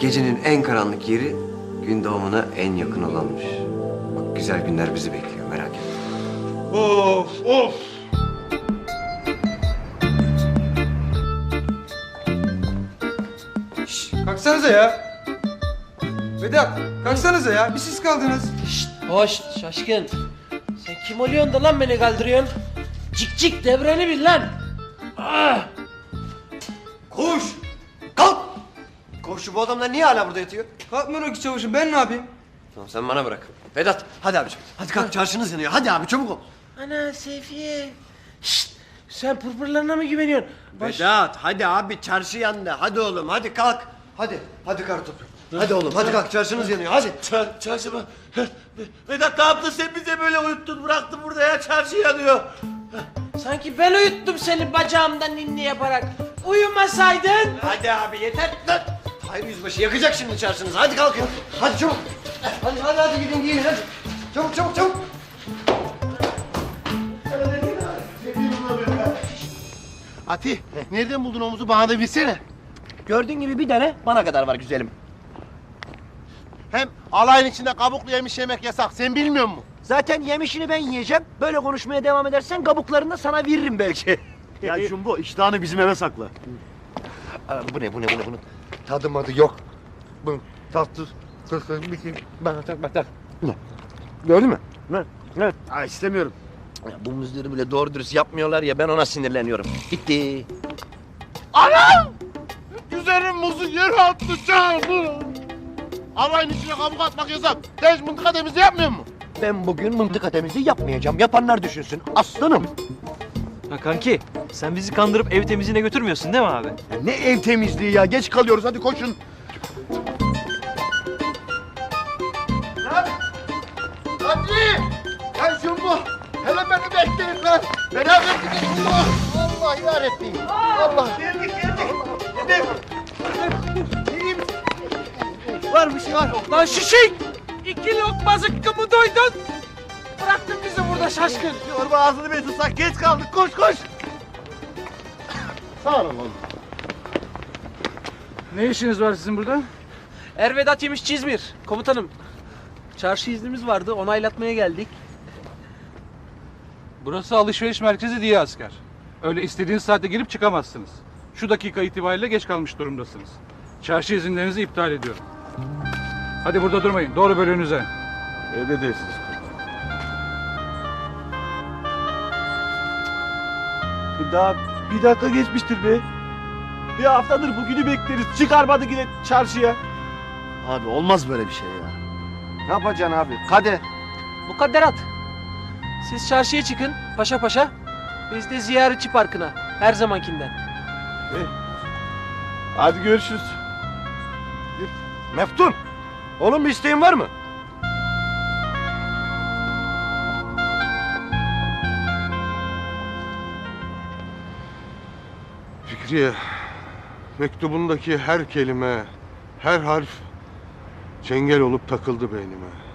Gecenin en karanlık yeri gün doğumuna en yakın olanmış. Bak güzel günler bizi bekliyor merak etme. Of of. Şşş, kalksanıza ya. Vedat, kalksanıza ya. Bir siz kaldınız. Şşt, hoş şaşkın. Sen kim oluyorsun da lan beni kaldırıyorsun? Cik cik devreni bil lan. Ah! Koş bu adamlar niye hala burada yatıyor? Kalkmıyor ki çavuşum, ben ne yapayım? Tamam sen bana bırak. Vedat hadi abiciğim. Hadi kalk çarşınız yanıyor. Hadi abi çabuk ol. Ana Seyfiye. Şşt, sen pırpırlarına mı güveniyorsun? Baş... Vedat hadi abi çarşı yandı. Hadi oğlum hadi kalk. Hadi hadi kartopu. Hadi oğlum hadi kalk çarşınız yanıyor hadi. Çar, çarşı mı? Vedat ne yaptın sen bize böyle uyuttun bıraktın burada ya çarşı yanıyor. Sanki ben uyuttum seni bacağımdan ninni yaparak. Uyumasaydın. Hadi abi yeter. Hayır yüzbaşı yakacak şimdi çarşınızı. Hadi kalkın. Hadi çabuk. Hadi hadi hadi gidin giyin hadi. Çabuk çabuk çabuk. Ati, nereden buldun omuzu bana da bilsene. Gördüğün gibi bir tane bana kadar var güzelim. Hem alayın içinde kabuklu yemiş yemek yasak, sen bilmiyor musun? Zaten yemişini ben yiyeceğim. Böyle konuşmaya devam edersen kabuklarını da sana veririm belki. Ya Jumbo, iştahını bizim eve sakla. Aa, bu ne, bu ne, bu ne, bunun tadı madı yok. Bunun tatlı, tatlı bir şey. Bana tak, bak tak. Ne? Gördün mü? Ne? Ne? Aa, istemiyorum. Ya bu muzları bile doğru dürüst yapmıyorlar ya ben ona sinirleniyorum. Gitti. Anam! Güzelim muzu yere attı canım. Alayın içine kabuk atmak yasak. Sen hiç mıntıka temizliği yapmıyor musun? Ben bugün mıntıka temizliği yapmayacağım. Yapanlar düşünsün. Aslanım. Ha kanki sen bizi kandırıp ev temizliğine götürmüyorsun değil mi abi? Ya ne ev temizliği ya, geç kalıyoruz hadi koşun. Lan! Hadi! Gel Jumbo! Hele beni bekleyin lan! Beraber gidelim Allah! Allah yarabbim! Allah! Geldik geldik! İyiyim. Var bir şey var. Lan şişik. İki lokma zıkkımı doydun. Burada şaşkın. Yorma ağzını bir tutsak geç kaldık koş koş! Sağ olun oğlum. Ne işiniz var sizin burada? Ervedat yemiş Çizmir. Komutanım. Çarşı iznimiz vardı. Onaylatmaya geldik. Burası alışveriş merkezi diye asker. Öyle istediğiniz saatte girip çıkamazsınız. Şu dakika itibariyle geç kalmış durumdasınız. Çarşı izinlerinizi iptal ediyorum. Hadi burada durmayın. Doğru bölüğünüze. Evde değilsiniz. Daha bir dakika geçmiştir be. Bir haftadır bugünü bekleriz. Çıkarmadı yine çarşıya. Abi olmaz böyle bir şey ya. Ne yapacaksın abi? Kader. Mukadderat. Siz çarşıya çıkın paşa paşa. Biz de ziyaretçi parkına. Her zamankinden. Hadi görüşürüz. Meftun! Oğlum bir isteğin var mı? Fikriye, mektubundaki her kelime, her harf çengel olup takıldı beynime.